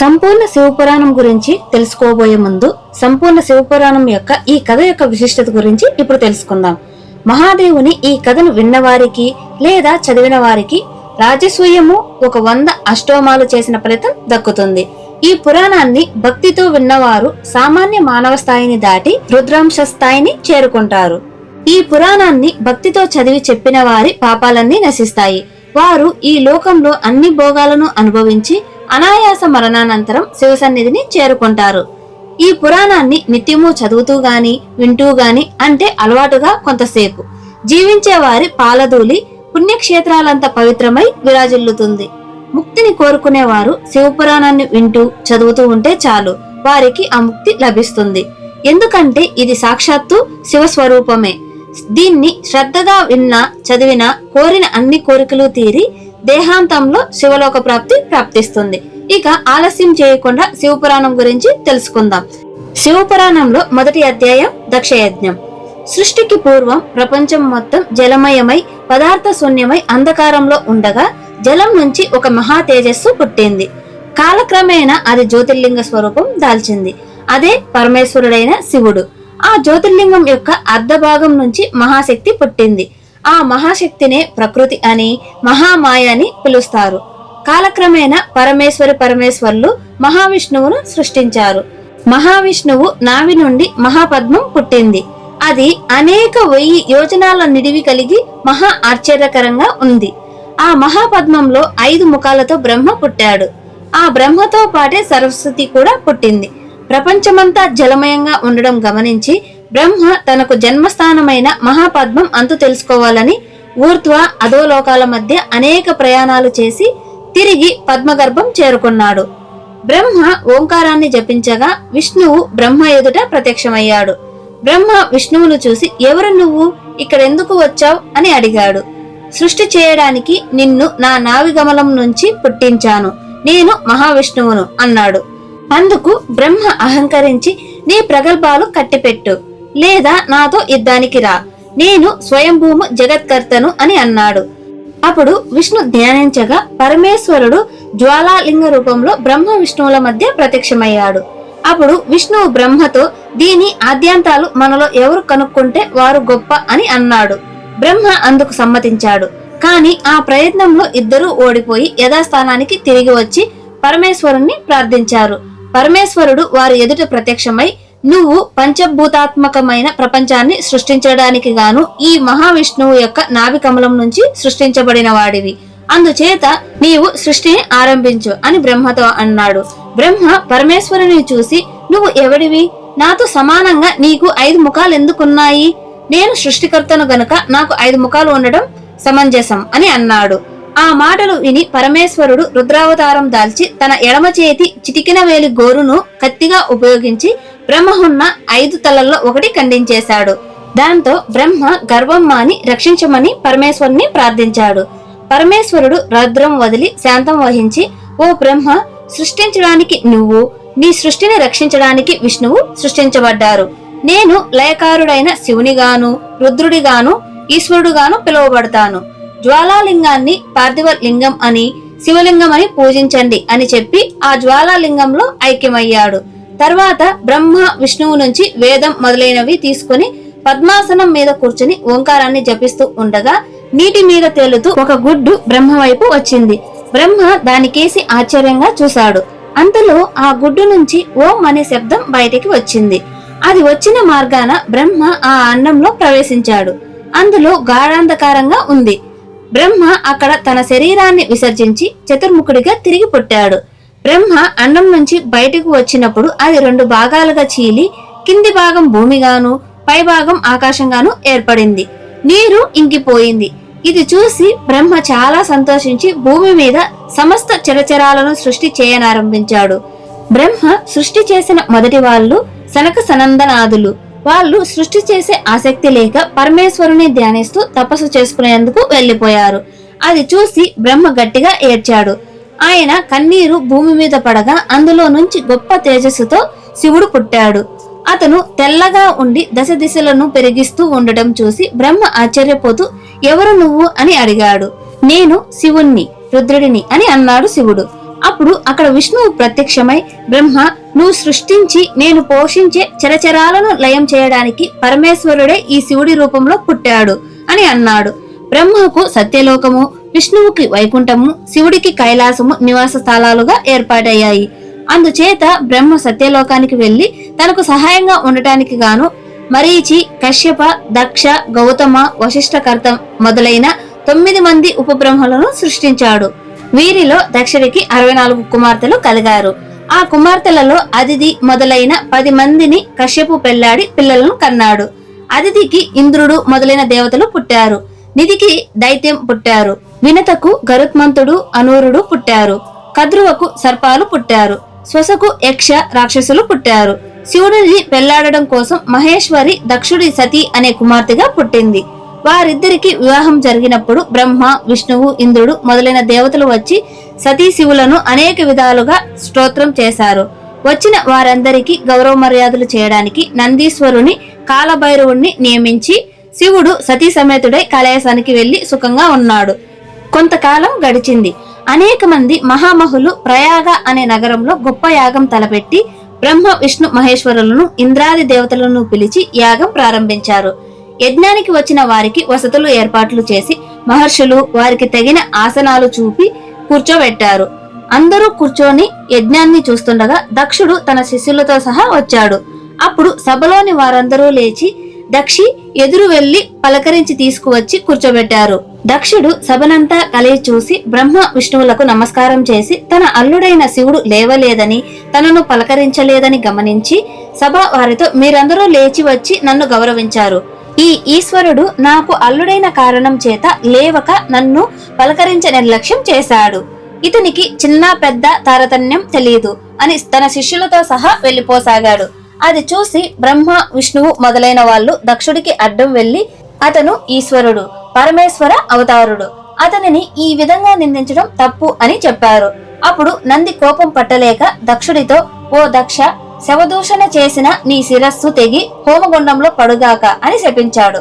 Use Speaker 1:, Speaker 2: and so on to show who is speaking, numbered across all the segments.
Speaker 1: సంపూర్ణ శివపురాణం గురించి తెలుసుకోబోయే ముందు సంపూర్ణ శివపురాణం యొక్క ఈ కథ యొక్క విశిష్టత గురించి ఇప్పుడు తెలుసుకుందాం. మహాదేవుని ఈ కథను విన్నవారికి లేదా చదివిన వారికి రాజసూయము ఒక వంద అష్టోమాలు చేసిన ఫలితం దక్కుతుంది. ఈ పురాణాన్ని భక్తితో విన్నవారు సామాన్య మానవ స్థాయిని దాటి రుద్రాంశ స్థాయిని చేరుకుంటారు. ఈ పురాణాన్ని భక్తితో చదివి చెప్పిన వారి పాపాలన్నీ నశిస్తాయి. వారు ఈ లోకంలో అన్ని భోగాలను అనుభవించి అనాయాస మరణానంతరం శివ సన్నిధిని చేరుకుంటారు. ఈ పురాణాన్ని నిత్యము చదువుతూ గాని వింటూ గాని అంటే అలవాటుగా కొంతసేపు. జీవించే వారి పాలదూలి పుణ్యక్షేత్రాలంత పవిత్రమై విరాజిల్లుతుంది. ముక్తిని కోరుకునేవారు శివపురాణాన్ని వింటూ చదువుతూ ఉంటే చాలు. వారికి ఆ ముక్తి లభిస్తుంది. ఎందుకంటే ఇది సాక్షాత్తు శివస్వరూపమే దీన్ని శ్రద్ధగా విన్నా చదివినా కోరిన అన్ని కోరికలు తీరి దేహాంతంలో శివలోక ప్రాప్తి ప్రాప్తిస్తుంది. ఇక ఆలస్యం చేయకుండా శివపురాణం గురించి తెలుసుకుందాం. శివపురాణంలో మొదటి అధ్యాయం దక్షయజ్ఞం. సృష్టికి పూర్వం ప్రపంచం మొత్తం జలమయమై పదార్థ శూన్యమై అంధకారంలో ఉండగా జలం నుంచి ఒక మహా తేజస్సు పుట్టింది. కాలక్రమేణా అది జ్యోతిర్లింగ స్వరూపం దాల్చింది. అదే పరమేశ్వరుడైన శివుడు. ఆ జ్యోతిర్లింగం యొక్క అర్ధభాగం నుంచి మహాశక్తి పుట్టింది. ఆ మహాశక్తినే ప్రకృతి అని మహామాయ అని పిలుస్తారు. కాలక్రమేణా పరమేశ్వరి పరమేశ్వర్లు మహావిష్ణువును సృష్టించారు. మహావిష్ణువు నావి నుండి మహాపద్మం పుట్టింది. అది అనేక వెయ్యి యోజనాల నిడివి కలిగి మహా ఆశ్చర్యకరంగా ఉంది. ఆ మహాపద్మంలో ఐదు ముఖాలతో బ్రహ్మ పుట్టాడు. ఆ బ్రహ్మతో పాటే సరస్వతి కూడా పుట్టింది. ప్రపంచమంతా జలమయంగా ఉండడం గమనించి బ్రహ్మ తనకు జన్మస్థానమైన మహాపద్మం అంతు తెలుసుకోవాలని ఊర్ధ్వ అధోలోకాల మధ్య అనేక ప్రయాణాలు చేసి తిరిగి పద్మగర్భం చేరుకున్నాడు. బ్రహ్మ ఓంకారాన్ని జపించగా విష్ణువు బ్రహ్మ ఎదుట ప్రత్యక్షమయ్యాడు. బ్రహ్మ విష్ణువును చూసి ఎవరు నువ్వు? ఇక్కడెందుకు వచ్చావు? అని అడిగాడు. సృష్టి చేయడానికి నిన్ను నా నావిగమలం నుంచి పుట్టించాను. నేను మహావిష్ణువును అన్నాడు. అందుకు బ్రహ్మ అహంకరించి నీ ప్రగల్భాలు కట్టిపెట్టు. లేదా నాతో యుద్ధానికి రా. నేను స్వయంభూము జగత్కర్తను అని అన్నాడు. అప్పుడు విష్ణు ధ్యానించగా పరమేశ్వరుడు జ్వాలాలింగ రూపంలో బ్రహ్మ విష్ణువుల మధ్య ప్రత్యక్షమయ్యాడు. అప్పుడు విష్ణువు బ్రహ్మతో దీని ఆద్యాంతాలు మనలో ఎవరు కనుక్కుంటే వారు గొప్ప అని అన్నాడు. బ్రహ్మ అందుకు సమ్మతించాడు. కాని ఆ ప్రయత్నంలో ఇద్దరూ ఓడిపోయి యథాస్థానానికి తిరిగి వచ్చి పరమేశ్వరుణ్ణి ప్రార్థించారు. పరమేశ్వరుడు వారి ఎదుట ప్రత్యక్షమై నువ్వు పంచభూతాత్మకమైన ప్రపంచాన్ని సృష్టించడానికి గాను ఈ మహావిష్ణువు యొక్క నాభి కమలం నుంచి సృష్టించబడిన వాడివి. అందుచేత నీవు సృష్టిని ఆరంభించు అని బ్రహ్మతో అన్నాడు. బ్రహ్మ పరమేశ్వరుని చూసి నువ్వు ఎవడివి? నాతో సమానంగా నీకు ఐదు ముఖాలు ఎందుకున్నాయి? నేను సృష్టికర్తను గనుక నాకు ఐదు ముఖాలు ఉండడం సమంజసం అని అన్నాడు. ఆ మాటలు విని పరమేశ్వరుడు రుద్రావతారం దాల్చి తన ఎడమ చేతి చిటికిన వేలి గోరును కత్తిగా ఉపయోగించి బ్రహ్మహున్న ఐదు తలల్లో ఒకటి ఖండించేశాడు. దాంతో బ్రహ్మ గర్వం మాని రక్షించమని పరమేశ్వరుని ప్రార్థించాడు. పరమేశ్వరుడు రుద్రం వదిలి శాంతం వహించి ఓ బ్రహ్మ సృష్టించడానికి నువ్వు నీ సృష్టిని రక్షించడానికి విష్ణువు సృష్టించబడ్డారు. నేను లయకారుడైన శివునిగాను రుద్రుడిగాను ఈశ్వరుడుగాను పిలువబడతాను. జ్వాలాలింగాన్ని పార్థివ లింగం అని శివలింగం అని పూజించండి అని చెప్పి ఆ జ్వాలాలింగంలో ఐక్యమయ్యాడు. తర్వాత బ్రహ్మ విష్ణువు నుంచి వేదం మొదలైనవి తీసుకుని పద్మాసనం మీద కూర్చుని ఓంకారాన్ని జపిస్తూ ఉండగా నీటి మీద తేలుతూ ఒక గుడ్డు బ్రహ్మ వైపు వచ్చింది. బ్రహ్మ దానికేసి ఆశ్చర్యంగా చూశాడు. అంతలో ఆ గుడ్డు నుంచి ఓం అనే శబ్దం బయటికి వచ్చింది. అది వచ్చిన మార్గాన బ్రహ్మ ఆ అన్నంలో ప్రవేశించాడు. అందులో గాఢాంధకారంగా ఉంది. బ్రహ్మ అక్కడ తన శరీరాన్ని విసర్జించి చతుర్ముఖుడిగా తిరిగి పుట్టాడు. బ్రహ్మ అన్నం నుంచి బయటకు వచ్చినప్పుడు అది రెండు భాగాలుగా చీలి కింది భాగం భూమిగాను పై భాగం ఆకాశంగాను ఏర్పడింది. నీరు ఇంకిపోయింది. ఇది చూసి బ్రహ్మ చాలా సంతోషించి భూమి మీద సమస్త చరచరాలను సృష్టి చేయనారంభించాడు. బ్రహ్మ సృష్టి చేసిన మొదటి వాళ్ళు సనక సనందనాదులు వాళ్ళు సృష్టి చేసే ఆసక్తి లేక పరమేశ్వరుని ధ్యానిస్తూ తపస్సు చేసుకునేందుకు వెళ్ళిపోయారు. అది చూసి బ్రహ్మ గట్టిగా ఏడ్చాడు. ఆయన కన్నీరు భూమి మీద పడగా అందులో నుంచి గొప్ప తేజస్సుతో శివుడు పుట్టాడు. అతను తెల్లగా ఉండి దశ దిశలను పెరిగిస్తూ ఉండటం చూసి బ్రహ్మ ఆశ్చర్యపోతూ ఎవరు నువ్వు అని అడిగాడు. నేను శివుణ్ణి రుద్రుడిని అని అన్నాడు శివుడు. అప్పుడు అక్కడ విష్ణువు ప్రత్యక్షమై బ్రహ్మ నువ్వు సృష్టించి నేను పోషించే చరచరాలను లయం చేయడానికి పరమేశ్వరుడే ఈ శివుడి రూపంలో పుట్టాడు అని అన్నాడు. బ్రహ్మకు సత్యలోకము విష్ణువుకి వైకుంఠము శివుడికి కైలాసము నివాస స్థలాలుగా ఏర్పాటయ్యాయి. అందుచేత బ్రహ్మ సత్యలోకానికి వెళ్ళి తనకు సహాయంగా ఉండటానికి గాను మరీచి కశ్యప దక్ష గౌతమ వశిష్ఠకర్త మొదలైన తొమ్మిది మంది ఉపబ్రహ్మలను సృష్టించాడు. వీరిలో దక్షుడికి అరవై నాలుగు కుమార్తెలు కలిగారు. ఆ కుమార్తెలలో అదితి మొదలైన పది మందిని కశ్యపు పెళ్ళాడి పిల్లలను కన్నాడు. అదితికి ఇంద్రుడు మొదలైన దేవతలు పుట్టారు. నిధికి దైత్యం పుట్టారు. వినతకు గరుత్మంతుడు అనూరుడు పుట్టారు. కద్రువకు సర్పాలు పుట్టారు. స్వసకు యక్ష రాక్షసులు పుట్టారు. శివుడిని పెళ్ళాడడం కోసం మహేశ్వరి దక్షుడి సతి అనే కుమార్తెగా పుట్టింది. వారిద్దరికి వివాహం జరిగినప్పుడు బ్రహ్మ విష్ణువు ఇంద్రుడు మొదలైన దేవతలు వచ్చి సతీ శివులను అనేక విధాలుగా స్తోత్రం చేశారు. వచ్చిన వారందరికీ గౌరవ మర్యాదలు చేయడానికి నందీశ్వరుని కాలభైరవుణ్ణి నియమించి శివుడు సతీ సమేతుడై కైలాసానికి వెళ్ళి సుఖంగా ఉన్నాడు. కొంతకాలం గడిచింది. అనేక మంది మహామహులు ప్రయాగ అనే నగరంలో గొప్ప యాగం తలపెట్టి బ్రహ్మ విష్ణు మహేశ్వరులను ఇంద్రాది దేవతలను పిలిచి యాగం ప్రారంభించారు. యజ్ఞానికి వచ్చిన వారికి వసతులు ఏర్పాట్లు చేసి మహర్షులు వారికి తగిన ఆసనాలు చూపి కూర్చోబెట్టారు. అందరూ కూర్చొని యజ్ఞాన్ని చూస్తుండగా దక్షుడు తన శిష్యులతో సహా వచ్చాడు. అప్పుడు సభలోని వారందరూ లేచి దక్షి ఎదురు వెళ్ళి పలకరించి తీసుకువచ్చి కూర్చోబెట్టారు. దక్షుడు సభనంతా కలిగి చూసి బ్రహ్మ విష్ణువులకు నమస్కారం చేసి తన అల్లుడైన శివుడు లేవలేదని తనను పలకరించలేదని గమనించి సభ వారితో మీరందరూ లేచి వచ్చి నన్ను గౌరవించారు. ఈ ఈశ్వరుడు నాకు అల్లుడైన కారణం చేత లేవక నన్ను పలకరించ నిర్లక్ష్యం చేశాడు. ఇతనికి చిన్న పెద్ద తారతమ్యం తెలియదు అని తన శిష్యులతో సహా వెళ్ళిపోసాగాడు అది చూసి బ్రహ్మ విష్ణువు మొదలైన వాళ్ళు దక్షుడికి అడ్డం వెళ్ళి అతను ఈశ్వరుడు పరమేశ్వర అవతారుడు. అతనిని ఈ విధంగా నిందించడం తప్పు అని చెప్పారు. అప్పుడు నంది కోపం పట్టలేక దక్షుడితో ఓ దక్ష శవదూషణ చేసిన నీ శిరస్సు తెగి హోమగుండంలో పడుగాక అని శపించాడు.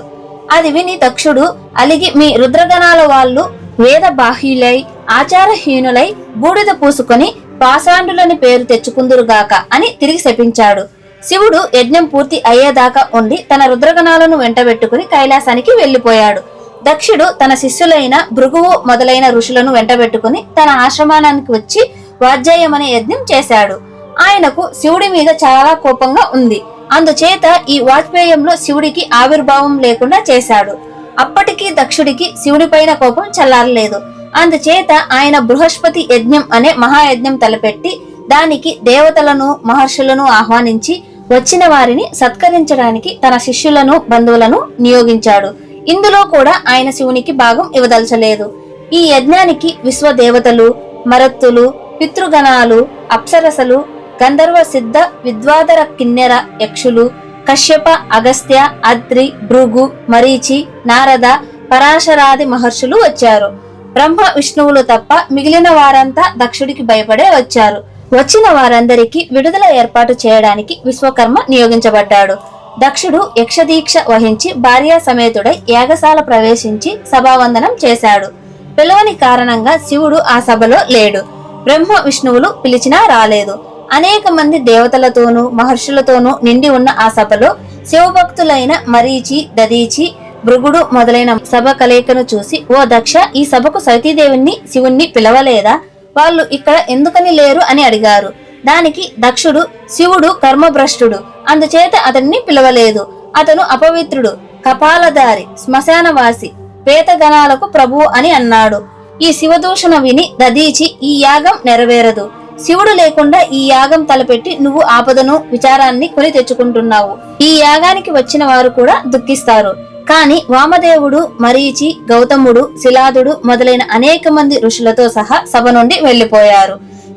Speaker 1: అది విని దక్షుడు అలిగి మీ రుద్రగణాల వాళ్ళు వేద బాహ్యులై ఆచారహీనులై బూడిద పూసుకొని పాషాండులని పేరు తెచ్చుకుందురుగాక అని తిరిగి శపించాడు. శివుడు యజ్ఞం పూర్తి అయ్యేదాకా ఉండి తన రుద్రగణాలను వెంటబెట్టుకుని కైలాసానికి వెళ్ళిపోయాడు దక్షుడు తన శిష్యులైన భృగువు మొదలైన ఋషులను వెంటబెట్టుకుని తన ఆశ్రమానికి వచ్చి వాజ్యాయమనే యజ్ఞం చేశాడు. ఆయనకు శివుడి మీద చాలా కోపంగా ఉంది. అందుచేత ఈ వాజ్పేయంలో శివుడికి ఆవిర్భావం లేకుండా చేశాడు. అప్పటికి దక్షుడికి శివుడిపైన కోపం చల్లారలేదు. అందుచేత ఆయన బృహస్పతి యజ్ఞం అనే మహాయజ్ఞం తలపెట్టి దానికి దేవతలను మహర్షులను ఆహ్వానించి వచ్చిన వారిని సత్కరించడానికి తన శిష్యులను బంధువులను నియోగించాడు. ఇందులో కూడా ఆయన శివునికి భాగం ఇవ్వదలచలేదు. ఈ యజ్ఞానికి విశ్వదేవతలు మరత్తులు పితృగణాలు అప్సరసలు గంధర్వ సిద్ధ విద్వాదర కిన్నెర యక్షులు కశ్యప అగస్త్య అద్రి భృగు మరీచి నారద పరాశరాది మహర్షులు వచ్చారు. బ్రహ్మ విష్ణువులు తప్ప మిగిలిన వారంతా దక్షుడికి భయపడే వచ్చారు. వచ్చిన వారందరికీ విడుదల ఏర్పాటు చేయడానికి విశ్వకర్మ నియోగించబడ్డాడు. దక్షుడు యక్షదీక్ష వహించి భార్యా సమేతుడై యాగశాల ప్రవేశించి సభావందనం చేశాడు. పిలవని కారణంగా శివుడు ఆ సభలో లేడు. బ్రహ్మ విష్ణువులు పిలిచినా రాలేదు. అనేక మంది దేవతలతోనూ మహర్షులతోనూ నిండి ఉన్న ఆ సభలో శివభక్తులైన మరీచి దదీచి భృగుడు మొదలైన సభ కలయికను చూసి ఓ దక్ష ఈ సభకు సతీదేవిని శివుణ్ణి పిలవలేదా? వాళ్ళు ఇక్కడ ఎందుకని లేరు? అని అడిగారు. దానికి దక్షుడు శివుడు కర్మభ్రష్టుడు. అందుచేత అతన్ని పిలవలేదు. అతను అపవిత్రుడు కపాలధారి శ్మశానవాసి పేతగణాలకు ప్రభువు అని అన్నాడు. ఈ శివదూషణ విని దదీచి ఈ యాగం నెరవేరదు. శివుడు లేకుండా ఈ యాగం తలపెట్టి నువ్వు ఆపదను విచారాన్ని కొని తెచ్చుకుంటున్నావు. ఈ యాగానికి వచ్చిన వారు కూడా దుఃఖిస్తారు. కాని వామదేవుడు మరీచి గౌతముడు శిలాదుడు మొదలైన అనేక మంది ఋషులతో సహా సభ నుండి వెళ్ళిపోయారు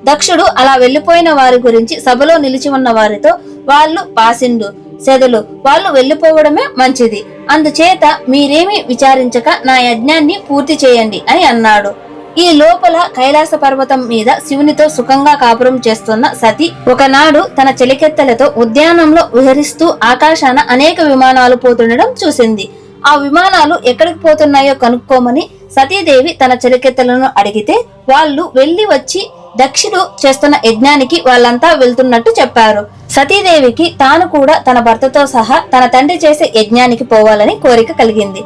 Speaker 1: దక్షుడు అలా వెళ్ళిపోయిన వారి గురించి సభలో నిలిచి ఉన్న వారితో వాళ్ళు పాసిండు. సెదలు వాళ్ళు వెళ్ళిపోవడమే మంచిది. అందుచేత మీరేమీ విచారించక నా యజ్ఞాన్ని పూర్తి చేయండి అని అన్నాడు. ఈ లోపల కైలాస పర్వతం మీద శివునితో సుఖంగా కాపురం చేస్తున్న సతి ఒకనాడు తన చెలికెత్తలతో ఉద్యానంలో విహరిస్తూ ఆకాశాన అనేక విమానాలు పోతుండడం చూసింది. ఆ విమానాలు ఎక్కడికి పోతున్నాయో కనుక్కోమని సతీదేవి తన చెలికెత్తలను అడిగితే వాళ్ళు వెళ్ళి వచ్చి దక్షుడు చేస్తున్న యజ్ఞానికి వాళ్ళంతా వెళ్తున్నట్టు చెప్పారు. సతీదేవికి తాను కూడా తన భర్తతో సహా తన తండ్రి చేసే యజ్ఞానికి పోవాలని కోరిక కలిగింది.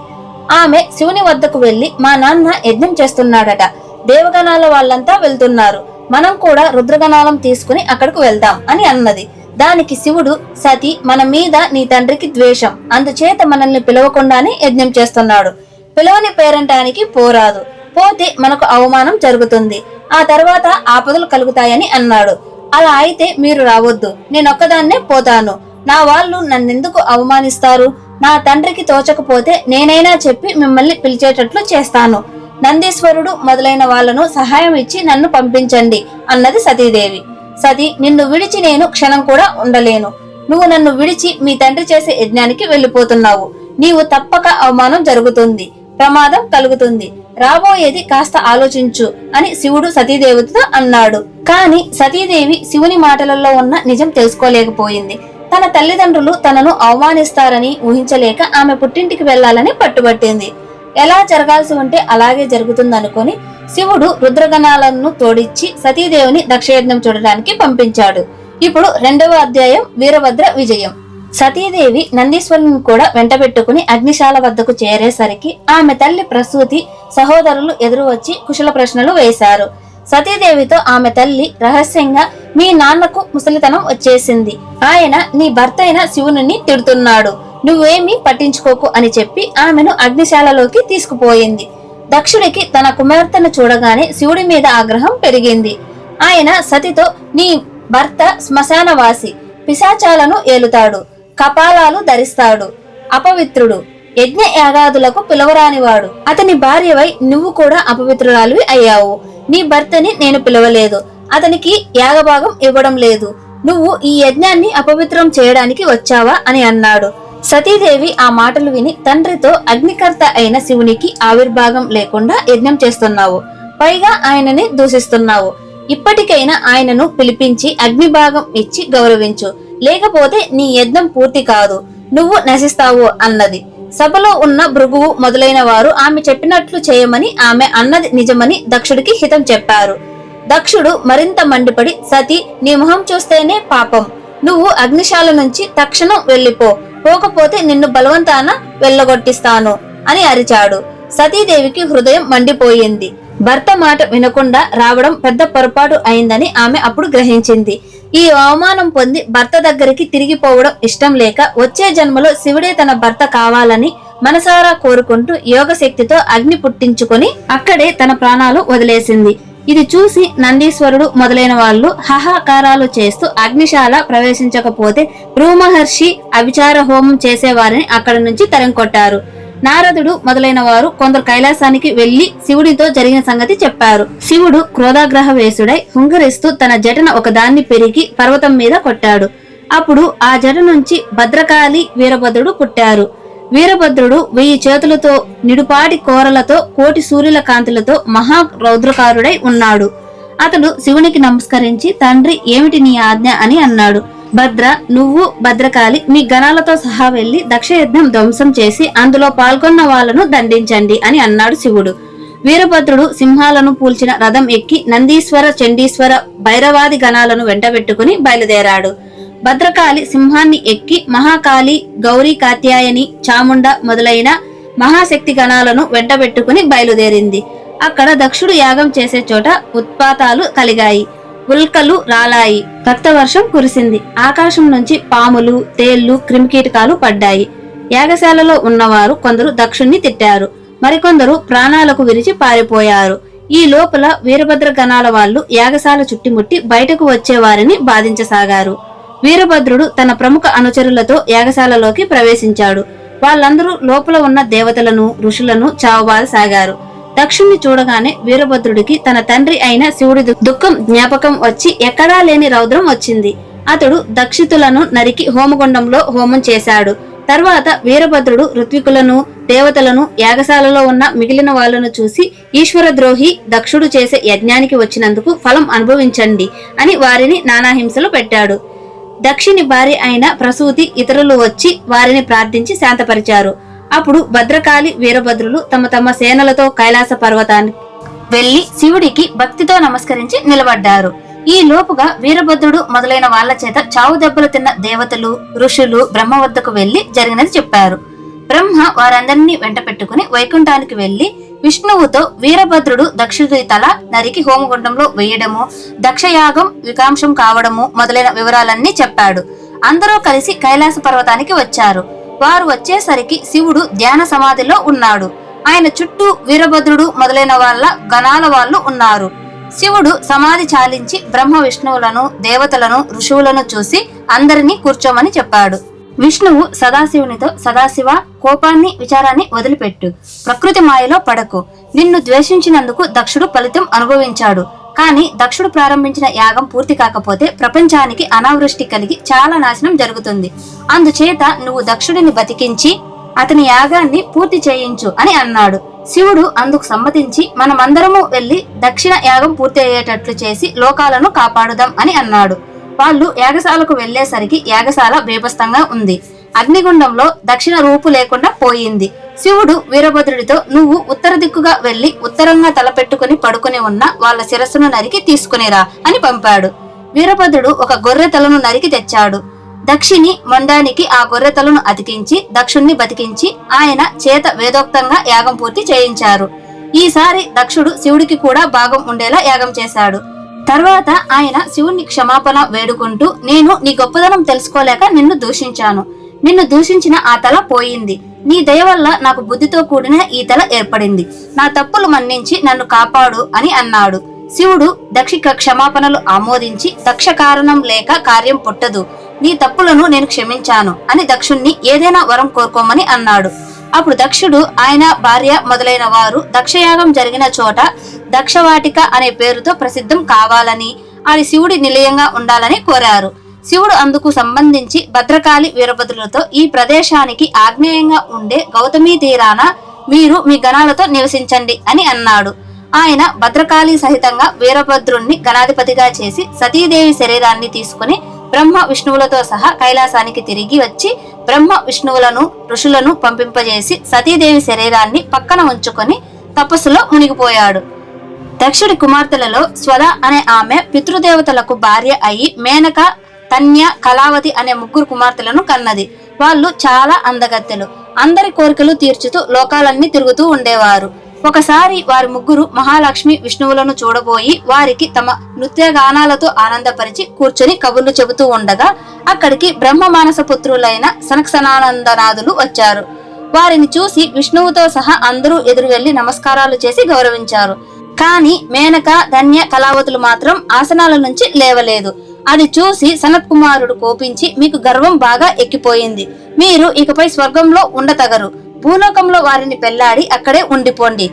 Speaker 1: ఆమె శివుని వద్దకు వెళ్ళి మా నాన్న యజ్ఞం చేస్తున్నాడట. దేవగణాల వాళ్ళంతా వెళ్తున్నారు. మనం కూడా రుద్రగణాలం తీసుకుని అక్కడికి వెళ్దాం అని అన్నది. దానికి శివుడు సతి మన మీద నీ తండ్రికి ద్వేషం. అందుచేత మనల్ని పిలవకుండానే యజ్ఞం చేస్తున్నాడు. పిలవని పేరంటానికి పోరాదు. పోతే మనకు అవమానం జరుగుతుంది. ఆ తర్వాత ఆపదలు కలుగుతాయని అన్నాడు. అలా అయితే మీరు రావద్దు. నేనొక్కదాన్నే పోతాను. నా వాళ్ళు నన్నెందుకు అవమానిస్తారు? నా తండ్రికి తోచకపోతే నేనైనా చెప్పి మిమ్మల్ని పిలిచేటట్లు చేస్తాను. నందీశ్వరుడు మొదలైన వాళ్ళను సహాయం ఇచ్చి నన్ను పంపించండి అన్నది సతీదేవి. సతి నిన్ను విడిచి నేను క్షణం కూడా ఉండలేను. నువ్వు నన్ను విడిచి మీ తండ్రి చేసే యజ్ఞానికి వెళ్ళిపోతున్నావు. నీవు తప్పక అవమానం జరుగుతుంది. ప్రమాదం కలుగుతుంది. రాబోయేది కాస్త ఆలోచించు అని శివుడు సతీదేవితో అన్నాడు. కాని సతీదేవి శివుని మాటలలో ఉన్న నిజం తెలుసుకోలేకపోయింది. తన తల్లిదండ్రులు తనను అవమానిస్తారని ఊహించలేక ఆమె పుట్టింటికి వెళ్ళాలని పట్టుబట్టింది. ఎలా జరగాల్సి ఉంటే అలాగే జరుగుతుందనుకొని శివుడు రుద్రగణాలను తోడిచ్చి సతీదేవిని దక్షయజ్ఞం చూడడానికి పంపించాడు. ఇప్పుడు రెండవ అధ్యాయం వీరభద్ర విజయం. సతీదేవి నందీశ్వరుని కూడా వెంటబెట్టుకుని అగ్నిశాల వద్దకు చేరేసరికి ఆమె తల్లి ప్రసూతి సహోదరులు ఎదురు వచ్చి కుశల ప్రశ్నలు వేశారు. సతీదేవితో ఆమె తల్లి రహస్యంగా మీ నాన్నకు ముసలితనం వచ్చేసింది. ఆయన నీ భర్త అయిన శివుని తిడుతున్నాడు. నువ్వేమీ పట్టించుకోకు అని చెప్పి ఆమెను అగ్నిశాలలోకి తీసుకుపోయింది. దక్షుడికి తన కుమార్తెను చూడగానే శివుడి మీద ఆగ్రహం పెరిగింది. ఆయన సతితో నీ భర్త శ్మశానవాసి పిశాచాలను ఏలుతాడు కపాలాలు ధరిస్తాడు అపవిత్రుడు. యజ్ఞ యాగాదులకు పిలవరానివాడు. అతని భార్యవై నువ్వు కూడా అపవిత్రురాలివి అయ్యావు. నీ భర్తని నేను పిలవలేదు. అతనికి యాగభాగం ఇవ్వడం లేదు. నువ్వు ఈ యజ్ఞాన్ని అపవిత్రం చేయడానికి వచ్చావా అని అన్నాడు. సతీదేవి ఆ మాటలు విని తండ్రితో అగ్నికర్త అయిన శివునికి ఆవిర్భాగం లేకుండా యజ్ఞం చేస్తున్నావు. పైగా ఆయనని దూషిస్తున్నావు. ఇప్పటికైనా ఆయనను పిలిపించి అగ్నిభాగం ఇచ్చి గౌరవించు. లేకపోతే నీ యజ్ఞం పూర్తి కాదు. నువ్వు నశిస్తావు అన్నది. సభలో ఉన్న భృగువు మొదలైన వారు ఆమె చెప్పినట్లు చేయమని ఆమె అన్నది నిజమని దక్షుడికి హితం చెప్పారు. దక్షుడు మరింత మండిపడి సతి నీ మొహం చూస్తేనే పాపం. నువ్వు అగ్నిశాల నుంచి తక్షణం వెళ్ళిపో. పోకపోతే నిన్ను బలవంతాన వెళ్ళగొట్టిస్తాను అని అరిచాడు. సతీదేవికి హృదయం మండిపోయింది. భర్త మాట వినకుండా రావడం పెద్ద పొరపాటు అయిందని ఆమె అప్పుడు గ్రహించింది. ఈ అవమానం పొంది భర్త దగ్గరికి తిరిగిపోవడం ఇష్టం లేక వచ్చే జన్మలో శివుడే తన భర్త కావాలని మనసారా కోరుకుంటూ యోగ శక్తితో అగ్ని పుట్టించుకొని అక్కడే తన ప్రాణాలు వదిలేసింది. ఇది చూసి నందీశ్వరుడు మొదలైన వాళ్ళు హాహాకారాలు చేస్తూ అగ్నిశాల ప్రవేశించకపోతే భ్రూమహర్షి అవిచార హోమం చేసేవారిని అక్కడి నుంచి తరంకొట్టారు నారదుడు మొదలైన వారు కొందరు కైలాసానికి వెళ్ళి శివుడితో జరిగిన సంగతి చెప్పారు. శివుడు క్రోధాగ్రహ వేసుడై హుంగరిస్తూ తన జటన ఒకదాన్ని పెరిగి పర్వతం మీద కొట్టాడు. అప్పుడు ఆ జట నుంచి భద్రకాళి వీరభద్రుడు పుట్టారు. వీరభద్రుడు వెయ్యి చేతులతో నిడుపాటి కోరలతో కోటి సూర్యుల కాంతులతో మహా రౌద్రకారుడై ఉన్నాడు. అతడు శివునికి నమస్కరించి తండ్రి ఏమిటి నీ ఆజ్ఞ? అని అన్నాడు. భద్ర నువ్వు భద్రకాళి మీ గణాలతో సహా వెళ్ళి దక్షయజ్ఞం ధ్వంసం చేసి అందులో పాల్గొన్న వాళ్ళను దండించండి అని అన్నాడు శివుడు. వీరభద్రుడు సింహాలను పూల్చిన రథం ఎక్కి నందీశ్వర చండీశ్వర భైరవాది గణాలను వెంటబెట్టుకుని బయలుదేరాడు. భద్రకాళి సింహాన్ని ఎక్కి మహాకాళి గౌరీ కాత్యాయని చాముండ మొదలైన మహాశక్తి గణాలను వెంటబెట్టుకుని బయలుదేరింది. అక్కడ దక్షుడు యాగం చేసే చోట ఉత్పాతాలు కలిగాయి. ఉల్కలు రాలాయి. రక్తవర్షం కురిసింది. ఆకాశం నుంచి పాములు తేళ్ళు క్రిమికీటకాలు పడ్డాయి. యాగశాలలో ఉన్నవారు కొందరు దక్షుణ్ణి తిట్టారు. మరికొందరు ప్రాణాలకు విరిచి పారిపోయారు. ఈ లోపల వీరభద్ర గణాల వాళ్ళు యాగశాల చుట్టుముట్టి బయటకు వచ్చేవారిని బాధించసాగారు. వీరభద్రుడు తన ప్రముఖ అనుచరులతో యాగశాలలోకి ప్రవేశించాడు. వాళ్ళందరూ లోపల ఉన్న దేవతలను ఋషులను చావబాదసాగారు దక్షుణ్ణి చూడగానే వీరభద్రుడికి తన తండ్రి అయిన శివుడి దుఃఖం జ్ఞాపకం వచ్చి ఎక్కడా లేని రౌద్రం వచ్చింది. అతడు దక్షితులను నరికి హోమగుండంలో హోమం చేశాడు. తర్వాత వీరభద్రుడు ఋత్వికులను దేవతలను యాగశాలలో ఉన్న మిగిలిన వాళ్ళను చూసి ఈశ్వర ద్రోహి దక్షుడు చేసే యజ్ఞానికి వచ్చినందుకు ఫలం అనుభవించండి అని వారిని నానాహింసలు పెట్టాడు. దక్షిణి భార్య అయిన ప్రసూతి ఇతరులు వచ్చి వారిని ప్రార్థించి శాంతపరిచారు. అప్పుడు భద్రకాళి వీరభద్రులు తమ తమ సేనలతో కైలాస పర్వతానికి వెళ్ళి శివుడికి భక్తితో నమస్కరించి నిలబడ్డారు. ఈ లోపుగా వీరభద్రుడు మొదలైన వాళ్ళ చేత చావు దెబ్బలు తిన్న దేవతలు ఋషులు బ్రహ్మ వద్దకు వెళ్ళి జరిగినది చెప్పారు. బ్రహ్మ వారందరినీ వెంట పెట్టుకుని వైకుంఠానికి వెళ్ళి విష్ణువుతో వీరభద్రుడు దక్షుడి తల నరికి హోమగుండంలో వేయడము దక్షయాగం వికాంశం కావడము మొదలైన వివరాలన్నీ చెప్పాడు. అందరూ కలిసి కైలాస పర్వతానికి వచ్చారు. వారు వచ్చేసరికి శివుడు ధ్యాన సమాధిలో ఉన్నాడు. ఆయన చుట్టూ వీరభద్రుడు మొదలైన వాళ్ళ గణాల వాళ్ళు ఉన్నారు. శివుడు సమాధి చాలించి బ్రహ్మ విష్ణువులను దేవతలను ఋషువులను చూసి అందరినీ కూర్చోమని చెప్పాడు. విష్ణువు సదాశివునితో సదాశివ కోపాన్ని విచారాన్ని వదిలిపెట్టు. ప్రకృతి మాయలో పడకు. నిన్ను ద్వేషించినందుకు దక్షుడు ఫలితం అనుభవించాడు. కానీ దక్షుడు ప్రారంభించిన యాగం పూర్తి కాకపోతే ప్రపంచానికి అనావృష్టి కలిగి చాలా నాశనం జరుగుతుంది. అందుచేత నువ్వు దక్షుడిని బతికించి అతని యాగాన్ని పూర్తి చేయించు అని అన్నాడు. శివుడు అందుకు సమ్మతించి మనమందరము వెళ్ళి దక్షిణ యాగం పూర్తి అయ్యేటట్లు చేసి లోకాలను కాపాడుదాం అని అన్నాడు. వాళ్ళు యాగశాలకు వెళ్ళేసరికి యాగశాల బీభత్సంగా ఉంది. అగ్నిగుండంలో దక్షిణ రూపు లేకుండా పోయింది. శివుడు వీరభద్రుడితో నువ్వు ఉత్తర దిక్కుగా వెళ్ళి ఉత్తరంగా తలపెట్టుకుని పడుకుని ఉన్న వాళ్ళ శిరస్సును నరికి తీసుకునిరా అని పంపాడు. వీరభద్రుడు ఒక గొర్రె తలను నరికి తెచ్చాడు. దక్షిణి మొండానికి ఆ గొర్రె తలను అతికించి దక్షుణ్ణి బతికించి ఆయన చేత వేదోక్తంగా యాగం పూర్తి చేయించారు. ఈసారి దక్షుడు శివుడికి కూడా భాగం ఉండేలా యాగం చేశాడు. తర్వాత ఆయన శివుణ్ణి క్షమాపణ వేడుకుంటూ నేను నీ గొప్పదనం తెలుసుకోలేక నిన్ను దూషించాను. నిన్ను దూషించిన ఆ తల పోయింది. నీ దయ వల్ల నాకు బుద్ధితో కూడిన ఈతల ఏర్పడింది. నా తప్పులు మన్నించి నన్ను కాపాడు అని అన్నాడు. శివుడు దక్షిక క్షమాపణలు ఆమోదించి దక్ష కారణం లేక కార్యం పుట్టదు. నీ తప్పులను నేను క్షమించాను అని దక్షుణ్ణి ఏదైనా వరం కోరుకోమని అన్నాడు. అప్పుడు దక్షుడు ఆయన భార్య మొదలైన వారు దక్షయాగం జరిగిన చోట దక్షవాటిక అనే పేరుతో ప్రసిద్ధం కావాలని అది శివుడి నిలయంగా ఉండాలని కోరారు. శివుడు అందుకు సంబంధించి భద్రకాళి వీరభద్రులతో ఈ ప్రదేశానికి ఆగ్నేయంగా ఉండే గౌతమీ తీరాన మీరు మీ గణాలతో నివసించండి అని అన్నాడు. ఆయన భద్రకాళి సహితంగా వీరభద్రుణ్ణి గణాధిపతిగా చేసి సతీదేవి శరీరాన్ని తీసుకుని బ్రహ్మ విష్ణువులతో సహా కైలాసానికి తిరిగి వచ్చి బ్రహ్మ విష్ణువులను ఋషులను పంపింపజేసి సతీదేవి శరీరాన్ని పక్కన ఉంచుకొని తపస్సులో మునిగిపోయాడు. దక్షుడి కుమార్తెలలో స్వద అనే ఆమె పితృదేవతలకు భార్య అయి మేనక తన్య కళావతి అనే ముగ్గురు కుమార్తెలను కన్నది. వాళ్ళు చాలా అందగత్తెలు. అందరి కోరికలు తీర్చుతూ లోకాలన్నీ తిరుగుతూ ఉండేవారు. ఒకసారి వారి ముగ్గురు మహాలక్ష్మి విష్ణువులను చూడబోయి వారికి తమ నృత్యగానాలతో ఆనందపరిచి కూర్చొని కబుర్లు చెబుతూ ఉండగా అక్కడికి బ్రహ్మ మానస పుత్రులైన సనక్సనానందనాథులు వచ్చారు. వారిని చూసి విష్ణువుతో సహా అందరూ ఎదురు వెళ్ళి నమస్కారాలు చేసి గౌరవించారు. కానీ మేనక ధన్య కళావతులు మాత్రం ఆసనాల నుంచి లేవలేదు. అది చూసి సనత్ కుమారుడు కోపించి మీకు గర్వం బాగా ఎక్కిపోయింది. మీరు ఇకపై స్వర్గంలో ఉండతగరు. భూలోకంలో వారిని పెళ్ళాడి అక్కడే ఉండిపోండి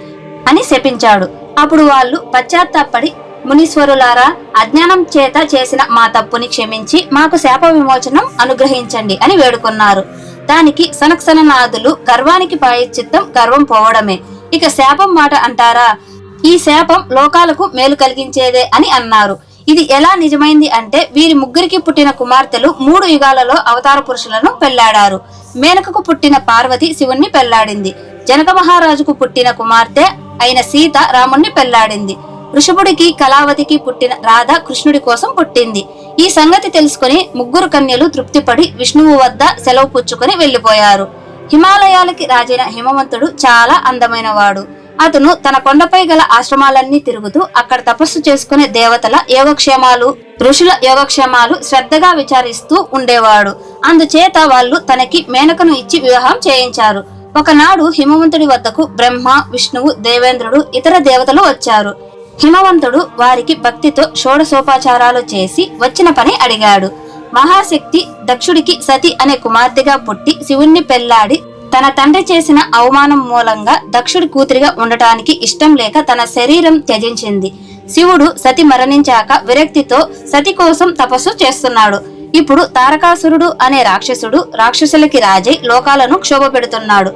Speaker 1: అని శపించాడు. అప్పుడు వాళ్ళు పశ్చాత్తాపడి మునీశ్వరులారా అజ్ఞానం చేత చేసిన మా తప్పుని క్షమించి మాకు శాప విమోచనం అనుగ్రహించండి అని వేడుకున్నారు. దానికి సనక్సననాథులు గర్వానికి పాయచిత్తం గర్వం పోవడమే. ఇక శాపం మాట అంటారా? ఈ శాపం లోకాలకు మేలు కలిగించేదే అని అన్నారు. ఇది ఎలా నిజమైంది అంటే వీరి ముగ్గురికి పుట్టిన కుమార్తెలు మూడు యుగాలలో అవతార పురుషులను పెళ్ళాడారు. మేనకకు పుట్టిన పార్వతి శివుణ్ణి పెళ్ళాడింది. జనక మహారాజుకు పుట్టిన కుమార్తె అయిన సీత రాముణ్ణి పెళ్ళాడింది. వృషభుడికి కళావతికి పుట్టిన రాధ కృష్ణుడి కోసం పుట్టింది. ఈ సంగతి తెలుసుకుని ముగ్గురు కన్యలు తృప్తిపడి విష్ణువు వద్ద సెలవు పుచ్చుకొని వెళ్ళిపోయారు హిమాలయాలకి రాజైన హిమవంతుడు చాలా అందమైనవాడు. అతను తన కొండపై గల ఆశ్రమాలన్నీ తిరుగుతూ అక్కడ తపస్సు చేసుకునే దేవతల యోగక్షేమాలు ఋషుల యోగక్షేమాలు శ్రద్ధగా విచారిస్తూ ఉండేవాడు. అందుచేత వాళ్ళు తనకి మేనకను ఇచ్చి వివాహం చేయించారు. ఒకనాడు హిమవంతుడి వద్దకు బ్రహ్మ విష్ణువు దేవేంద్రుడు ఇతర దేవతలు వచ్చారు. హిమవంతుడు వారికి భక్తితో షోడసోపాచారాలు చేసి వచ్చిన పని అడిగాడు. మహాశక్తి దక్షుడికి సతి అనే కుమార్తెగా పుట్టి శివుణ్ణి పెళ్ళాడి తన తండ్రి చేసిన అవమానం మూలంగా దక్షుడి కూతురిగా ఉండటానికి ఇష్టం లేక తన శరీరం త్యజించింది. శివుడు సతి మరణించాక విరక్తితో సతి కోసం తపస్సు చేస్తున్నాడు. ఇప్పుడు తారకాసురుడు అనే రాక్షసుడు రాక్షసులకి రాజై లోకాలను క్షోభ పెడుతున్నాడు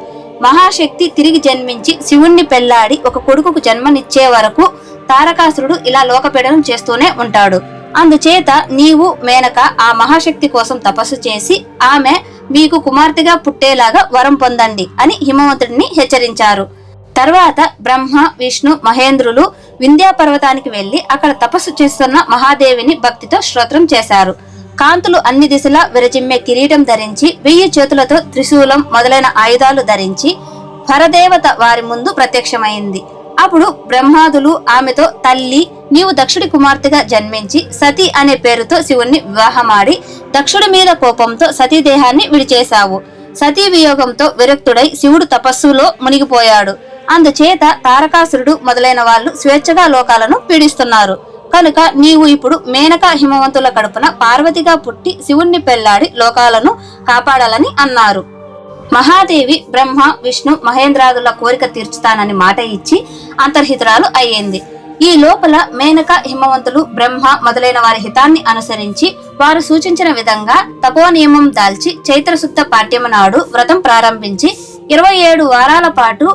Speaker 1: మహాశక్తి తిరిగి జన్మించి శివుణ్ణి పెళ్ళాడి ఒక కొడుకుకు జన్మనిచ్చే వరకు తారకాసురుడు ఇలా లోకపీడనం చేస్తూనే ఉంటాడు. అందుచేత నీవు మేనక ఆ మహాశక్తి కోసం తపస్సు చేసి ఆమె మీకు కుమార్తెగా పుట్టేలాగా వరం పొందండి అని హిమవంతుడిని హెచ్చరించారు. తర్వాత బ్రహ్మ విష్ణు మహేంద్రులు వింధ్యా పర్వతానికి వెళ్ళి అక్కడ తపస్సు చేస్తున్న మహాదేవిని భక్తితో శ్రోత్రం చేశారు. కాంతులు అన్ని దిశలా విరజిమ్మే కిరీటం ధరించి వెయ్యి చేతులతో త్రిశూలం మొదలైన ఆయుధాలు ధరించి పరదేవత వారి ముందు ప్రత్యక్షమైంది. అప్పుడు బ్రహ్మాదులు ఆమెతో తల్లి నీవు దక్షుడి కుమార్తెగా జన్మించి సతీ అనే పేరుతో శివుణ్ణి వివాహమాడి దక్షుడి మీద కోపంతో సతీ దేహాన్ని విడిచేశావు. సతీ వియోగంతో విరక్తుడై శివుడు తపస్సులో మునిగిపోయాడు. అందుచేత తారకాసురుడు మొదలైన వాళ్ళు స్వేచ్ఛగా లోకాలను పీడిస్తున్నారు. కనుక నీవు ఇప్పుడు మేనక హిమవంతుల కడుపున పార్వతిగా పుట్టి శివుణ్ణి పెళ్ళాడి లోకాలను కాపాడాలని అన్నారు. మహాదేవి బ్రహ్మ విష్ణు మహేంద్రాదుల కోరిక తీర్చుతానని మాట ఇచ్చి అంతర్హితురాలు అయ్యింది. ఈ లోపల మేనక హిమవంతులు బ్రహ్మ మొదలైన వారి హితాన్ని అనుసరించి వారు సూచించిన విధంగా తపో నియమం దాల్చి చైత్రశుద్ధ పాఠ్యమ నాడు వ్రతం ప్రారంభించి ఇరవై ఏడు వారాల పాటు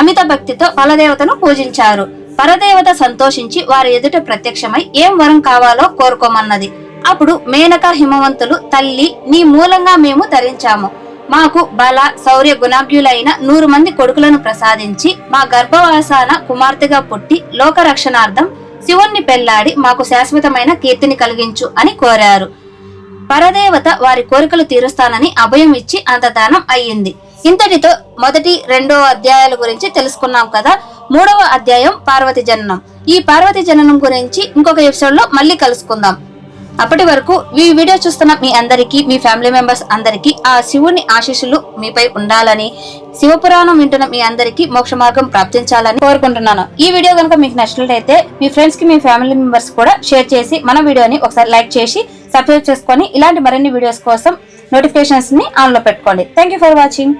Speaker 1: అమిత భక్తితో ఫలదేవతను పూజించారు. పరదేవత సంతోషించి వారి ఎదుట ప్రత్యక్షమై ఏం వరం కావాలో కోరుకోమన్నది. అప్పుడు మేనక హిమవంతులు తల్లి నీ మూలంగా మేము ధరించాము. మాకు బల శౌర్య గుణాభ్యులైన నూరు మంది కొడుకులను ప్రసాదించి మా గర్భవాసాన కుమార్తెగా పుట్టి లోక రక్షణార్థం శివుణ్ణి పెళ్ళాడి మాకు శాశ్వతమైన కీర్తిని కలిగించు అని కోరారు. పరదేవత వారి కోరికలు తీరుస్తానని అభయం ఇచ్చి అంతదానం అయ్యింది. ఇంతటితో మొదటి రెండో అధ్యాయాల గురించి తెలుసుకున్నాం కదా. మూడవ అధ్యాయం పార్వతి జననం. ఈ పార్వతి జననం గురించి ఇంకొక ఎపిసోడ్లో మళ్ళీ కలుసుకుందాం. అప్పటి వరకు ఈ వీడియో చూస్తున్న మీ అందరికీ మీ ఫ్యామిలీ మెంబర్స్ అందరికీ ఆ శివుని ఆశీస్సులు మీపై ఉండాలని శివపురాణం వింటున్న మీ అందరికీ మోక్ష మార్గం ప్రాప్తించాలని కోరుకుంటున్నాను. ఈ వీడియో కనుక మీకు నచ్చినట్లయితే మీ ఫ్రెండ్స్కి మీ ఫ్యామిలీ మెంబర్స్ కూడా షేర్ చేసి మన వీడియోని ఒకసారి లైక్ చేసి సబ్స్క్రైబ్ చేసుకొని ఇలాంటి మరిన్ని వీడియోస్ కోసం నోటిఫికేషన్స్ని ఆన్లో పెట్టుకోండి థ్యాంక్ ఫర్ వాచింగ్